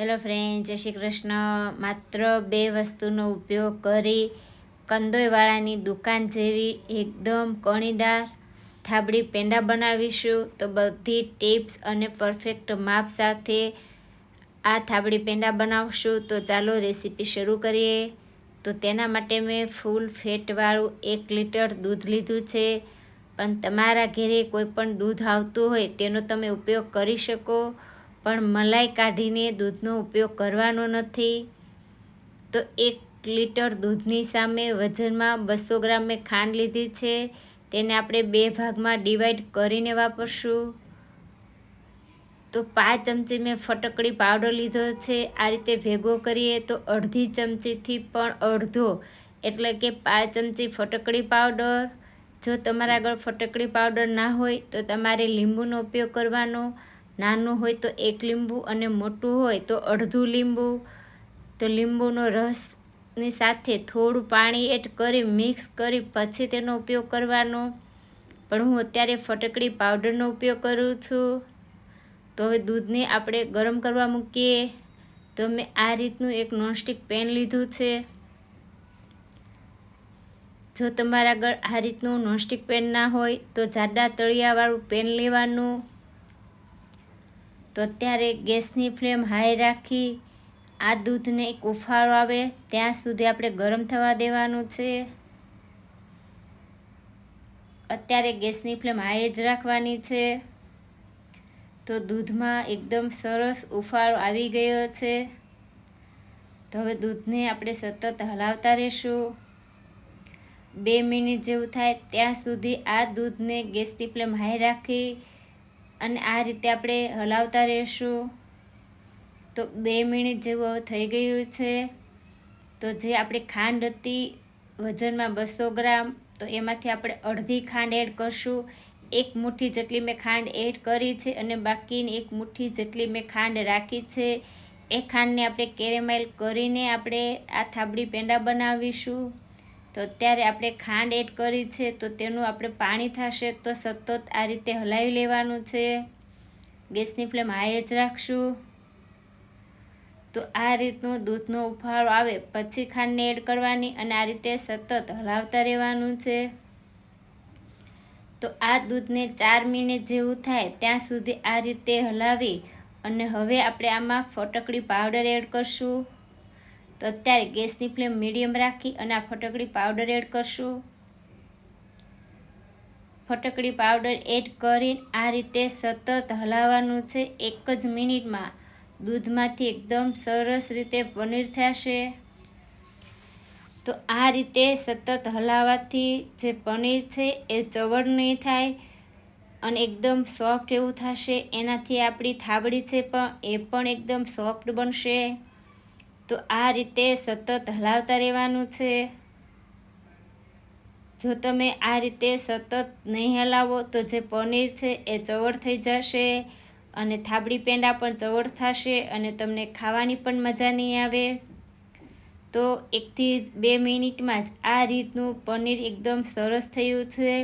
Hello friend જય શ્રી કૃષ્ણ. માત્ર બે વસ્તુનો ઉપયોગ કરી કંદોઈવાળાની દુકાન જેવી એકદમ કણીદાર થાબડી પેંડા બનાવીશું. તો બધી ટિપ્સ અને પરફેક્ટ માપ સાથે આ થાબડી પેંડા બનાવશું. તો ચાલો રેસીપી શરૂ કરીએ. તો તેના માટે મેં ફૂલ ફેટવાળું એક લીટર દૂધ લીધું છે. પણ તમારા ઘરે કોઈ પણ દૂધ આવતું હોય તેનો તમે ઉપયોગ કરી શકો. પણ મલાઈ કાઢીને દૂધનો ઉપયોગ કરવાનો નથી. તો એક લીટર દૂધની સામે વજનમાં બસો ગ્રામ મેં ખાંડ લીધી છે. તેને આપણે બે ભાગમાં ડિવાઈડ કરીને વાપરશું. તો પાંચ ચમચી મેં ફટકડી પાવડર લીધો છે. આ રીતે ભેગો કરીએ તો અડધી ચમચીથી પણ અડધો, એટલે કે પાંચ ચમચી ફટકડી પાવડર. જો તમારા આગળ ફટકડી પાવડર ના હોય તો તમારે લીંબુનો ઉપયોગ કરવાનો. નાનું હોય તો એક લીંબુ અને મોટું હોય તો અડધું લીંબુ. તો લીંબુનો રસની સાથે થોડું પાણી એડ કરી મિક્સ કરી પછી તેનો ઉપયોગ કરવાનો. પણ હું અત્યારે ફટકડી પાવડરનો ઉપયોગ કરું છું. તો હવે દૂધને આપણે ગરમ કરવા મૂકીએ. તો મેં આ રીતનું એક નોનસ્ટિક પેન લીધું છે. જો તમારા આગળ આ રીતનું નોનસ્ટિક પેન ના હોય તો જાડા તળિયાવાળું પેન લેવાનું. તો અત્યારે ગેસની ફ્લેમ હાઈ રાખી, આ દૂધને એક ઉફાળો આવે, ત્યાં સુધી આપણે ગરમ થવા દેવાનું છે. અત્યારે ગેસની ફ્લેમ હાઈ જ રાખવાની છે. તો દૂધમાં એકદમ સરસ ઉફાળો આવી ગયો છે. તો હવે દૂધને આપણે સતત હલાવતા રહીશું. બે મિનિટ જેવું થાય ત્યાં સુધી આ દૂધને ગેસની ફ્લેમ હાઈ રાખી અને આ રીતે આપણે હલાવતા રહીશું. તો બે મિનિટ જેવું થઈ ગયું છે. તો જે આપણી ખાંડ હતી વજનમાં બસો ગ્રામ, તો એમાંથી આપણે અડધી ખાંડ એડ કરશું. એક મુઠ્ઠી જેટલી મેં ખાંડ એડ કરી છે અને બાકીની એક મુઠ્ઠી જેટલી મેં ખાંડ રાખી છે. એ ખાંડને આપણે કેરેમાઇલ કરીને આપણે આ થાબડી પેંડા બનાવીશું. તો અત્યારે આપણે ખાંડ એડ કરી છે, તો તેનું આપણે પાણી થશે તો સતત આ રીતે હલાવી લેવાનું છે. ગેસની ફ્લેમ હાઈ જ રાખશું. તો આ રીતનું દૂધનો ઉફાળો આવે, પછી ખાંડને એડ કરવાની અને આ રીતે સતત હલાવતા રહેવાનું છે. તો આ દૂધને ચાર મિનિટ જેવું થાય ત્યાં સુધી આ રીતે હલાવી અને હવે આપણે આમાં ફટકડી પાવડર એડ કરશું. તો અત્યારે ગેસની ફ્લેમ મીડિયમ રાખી અને આ ફટકડી પાવડર એડ કરશું. ફટકડી પાવડર એડ કરી આ રીતે સતત હલાવવાનું છે. એક જ મિનિટમાં દૂધમાંથી એકદમ સરસ રીતે પનીર થશે. તો આ રીતે સતત હલાવવાથી જે પનીર છે એ ચવડ નહીં થાય અને એકદમ સોફ્ટ એવું થશે. એનાથી આપણી થાબડી છે પણ એ પણ એકદમ સોફ્ટ બનશે. તો આ રીતે સતત હલાવતા રહેવાનું છે. જો તમે આ રીતે સતત નહીં હલાવો તો જે પનીર છે એ ચવડ થઈ જશે અને થાબડી પેંડા પણ ચવડ થશે અને તમને ખાવાની પણ મજા નહીં આવે. તો એકથી બે મિનિટમાં જ આ રીતનું પનીર એકદમ સરસ થયું છે.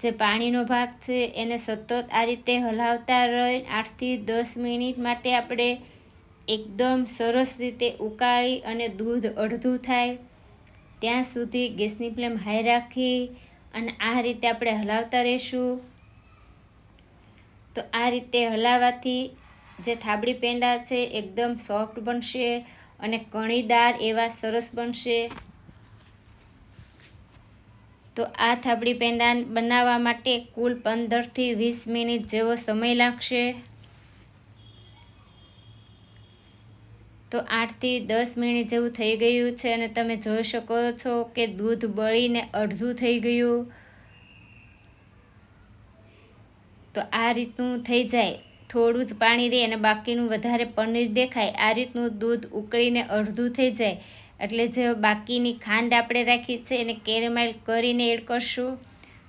જે પાણીનો ભાગ છે એને સતત આ રીતે હલાવતા રહી. આઠથી દસ મિનિટ માટે આપણે એકદમ સરસ રીતે ઉકાળી અને દૂધ અડધું થાય. ત્યાં સુધી ગેસની ફ્લેમ હાઈ રાખી અને આ રીતે આપણે હલાવતા રહીશું. તો આ રીતે હલાવવાથી જે થાબડી પેંડા છે એકદમ સોફ્ટ બનશે અને કણીદાર એવા સરસ બનશે. તો આ થાબડી પેંડા બનાવવા માટે કુલ પંદરથી વીસ મિનિટ જેવો સમય લાગશે. તો આઠથી દસ મિનિટ જેવું થઈ ગયું છે અને તમે જોઈ શકો છો કે દૂધ બળીને અડધું થઈ ગયું. તો આ રીતનું થઈ જાય. થોડું જ પાણી રહે અને બાકીનું વધારે પનીર દેખાય. આ રીતનું દૂધ ઉકળીને અડધું થઈ જાય. એટલે જે બાકીની ખાંડ આપણે રાખી છે એને કેરેમાઇલ કરીને એડ કરશું.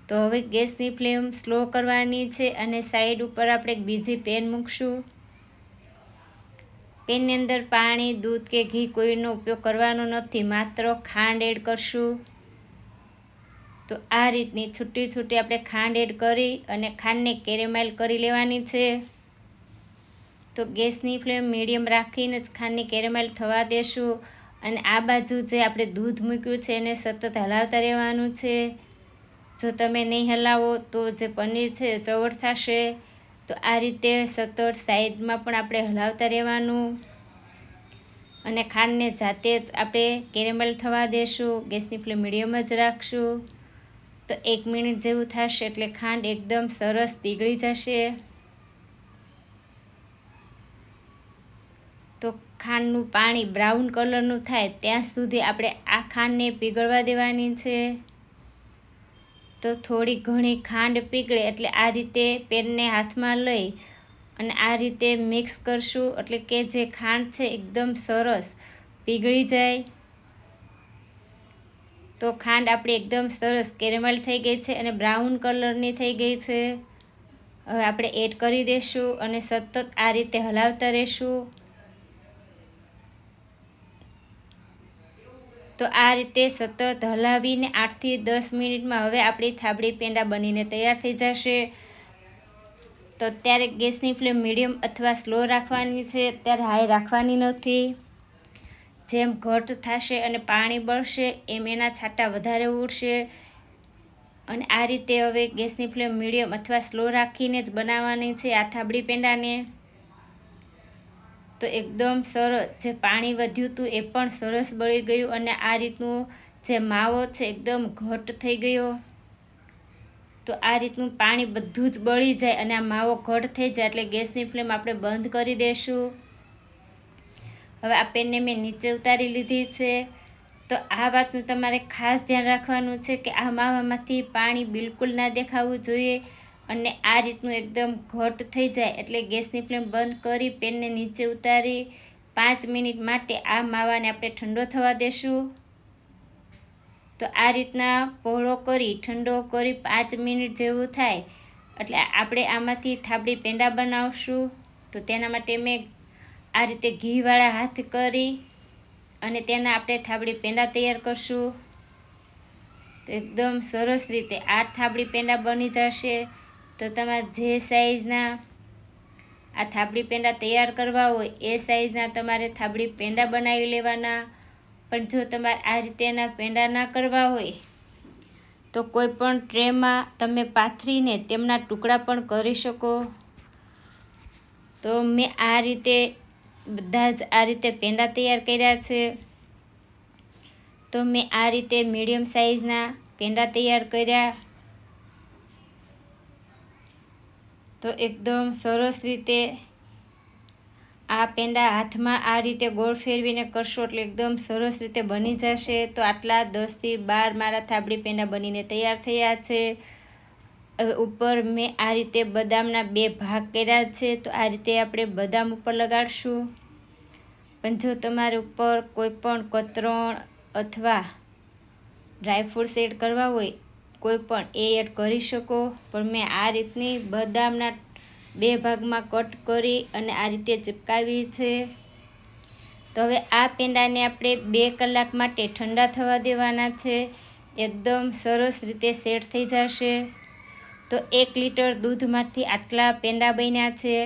તો હવે ગેસની ફ્લેમ સ્લો કરવાની છે અને સાઈડ ઉપર આપણે બીજી પેન મૂકશું. પેનની અંદર પાણી, દૂધ કે ઘી કોઈનો ઉપયોગ કરવાનો નથી, માત્ર ખાંડ એડ કરશું. તો આ રીતની છૂટી છૂટી આપણે ખાંડ એડ કરી અને ખાંડને કેરેમાઇલ કરી લેવાની છે. તો ગેસની ફ્લેમ મીડિયમ રાખીને જ ખાંડની કેરેમાઇલ થવા દેશું અને આ બાજુ જે આપણે દૂધ મૂક્યું છે એને સતત હલાવતા રહેવાનું છે. જો તમે નહીં હલાવો તો જે પનીર છે ચવડ થશે. તો આ રીતે સતત સાઈડમાં પણ આપણે હલાવતા રહેવાનું અને ખાંડને જાતે જ આપણે કેરેમલ થવા દેશું, ગેસની ફ્લેમ મીડિયમ જ રાખશું. તો એક મિનિટ જેવું થશે એટલે ખાંડ એકદમ સરસ પીગળી જશે. તો ખાંડનું પાણી બ્રાઉન કલરનું થાય ત્યાં સુધી આપણે આ ખાંડને પીગળવા દેવાની છે. તો થોડી ઘણી ખાંડ પીગળે એટલે આ રીતે પેનને હાથમાં લઈ અને આ રીતે મિક્સ કરશું એટલે કે જે ખાંડ છે એકદમ સરસ પીગળી જાય. તો ખાંડ આપણી એકદમ સરસ કેરેમલ થઈ ગઈ છે અને બ્રાઉન કલરની થઈ ગઈ છે. હવે આપણે એડ કરી દઈશું અને સતત આ રીતે હલાવતા રહીશું. તો આ રીતે સતત હલાવીને આઠથી દસ મિનિટમાં હવે આપણી થાબડી પેંડા બનીને તૈયાર થઈ જશે. તો અત્યારે ગેસની ફ્લેમ મીડિયમ અથવા સ્લો રાખવાની છે ત્યારે હાઈ રાખવાની નથી. જેમ ઘટ થશે અને પાણી બળશે, એમ એના છાંટા વધારે ઉડશે. અને આ રીતે હવે ગેસની ફ્લેમ મીડિયમ અથવા સ્લો રાખીને જ બનાવવાની છે આ થાબડી પેંડાને. તો એકદમ સરસ. જે પાણી વધ્યું હતું એ પણ સરસ બળી ગયું અને આ રીતનું જે માવો છે એકદમ ઘટ થઈ ગયો. તો આ રીતનું પાણી બધું જ બળી જાય અને આ માવો ઘટ થઈ જાય એટલે ગેસની ફ્લેમ આપણે બંધ કરી દઈશું હવે આ પેનને મેં નીચે ઉતારી લીધી છે. તો આ વાતનું તમારે ખાસ ધ્યાન રાખવાનું છે કે આ માવામાંથી પાણી બિલકુલ ના દેખાવું જોઈએ. અને આ રીતનું એકદમ ઘટ થઈ જાય એટલે ગેસની ફ્લેમ બંધ કરી પેનને નીચે ઉતારી પાંચ મિનિટ માટે આ માવાને આપણે ઠંડો થવા દેશું. તો આ રીતના પહોળો કરી, ઠંડો કરી પાંચ મિનિટ જેવું થાય એટલે આપણે આમાંથી થાબડી પેંડા બનાવશું. તો તેના માટે મેં આ રીતે ઘીવાળા હાથ કરી અને તેના આપણે થાબડી પેંડા તૈયાર કરશું. તો એકદમ સરસ રીતે આ થાબડી પેંડા બની જશે. તો તમારે જે સાઈઝના આ થાબડી પેંડા તૈયાર કરવા હોય, એ સાઈઝના તમારે થાબડી પેંડા બનાવી લેવાના. પણ જો તમારે આ રીતેના પેંડા ના કરવા હોય, તો કોઈ પણ ટ્રેમાં તમે પાથરીને તેમના ટુકડા પણ કરી શકો. તો મેં આ રીતે બધા જ આ રીતે પેંડા તૈયાર કર્યા છે. તો મેં આ રીતે મીડિયમ સાઈઝના પેંડા તૈયાર કર્યા. તો એકદમ સરસ રીતે આ પેંડા હાથમાં આ રીતે ગોળ ફેરવીને કરશો એટલે એકદમ સરસ રીતે બની જશે. તો આટલા દસથી બાર મારા થાબડી પેંડા બનીને તૈયાર થયા છે. ઉપર મેં આ રીતે બદામના બે ભાગ કર્યા છે. તો આ રીતે આપણે બદામ ઉપર લગાડશું. પણ જો તમારે ઉપર કોઈ પણ કતરણ અથવા ડ્રાયફ્રૂટ્સ એડ કરવા હોય કોઈ પણ એ એડ કરી શકો. પણ મેં આ રીતની બદામના બે ભાગમાં કટ કરી અને આ રીતે ચિપકાવી છે. તો હવે આ પેંડાને આપણે બે કલાક માટે ઠંડા થવા દેવાના છે. એકદમ સરસ રીતે સેટ થઈ જશે. તો એક લીટર દૂધમાંથી આટલા પેંડા બન્યા છે.